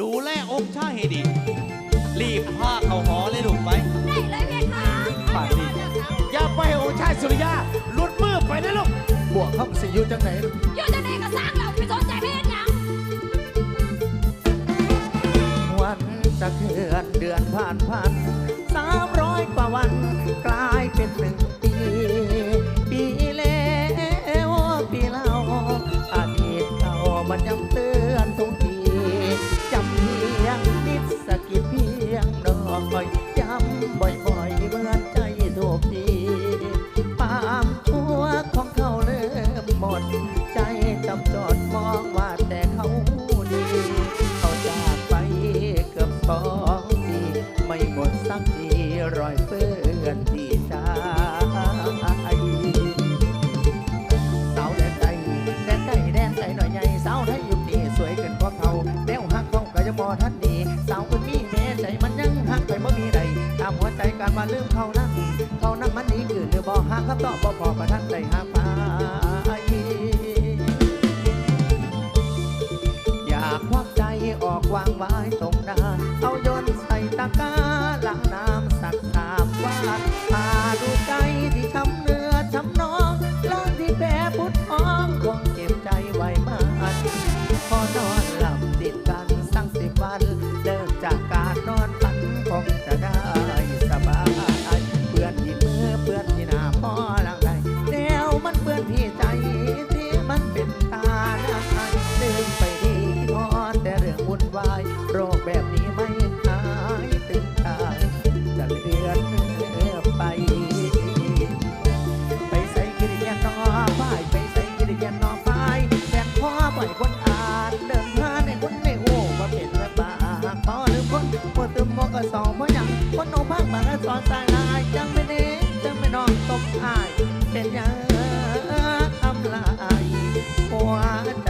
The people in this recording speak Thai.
ดูแลองค์ชายให้ดี รีบพาเขาหอเลยลูกไปได้เลยเพคะป่านนี้อย่าไปให้องค์ชายสุริยาหลุดมือไปนะลูกบวกเขาสิอยู่จังไหนอยู่จะไหนก็สร้างเราไม่สนใจเพศยังวันจะเคลื่อนเดือนผ่านพันสามร้อยกว่าวัน กลายเป็นหนึ่งปีปี สักทีรอยเปื้อนที่ใจสาวแดนใจแดนใจแดนใจหน่อยใหญ่สาวไทยยุคนี้สวยเกินกว่าเขาแนวหักเขาก็จะมอทันดีสาวคนนี้แม่ใจมันยังหักไปบ่มีใดตามหัวใจการมาลืมเขานั้นเขานั้นมันดีคือหรือบ่หักคำตอบบ่พอ ก็สองเพราะยังคนโนภาคมาสอนสายลายจังไม่เน้จังไม่นอนตกอาย เป็นยังทำลายหัวใจ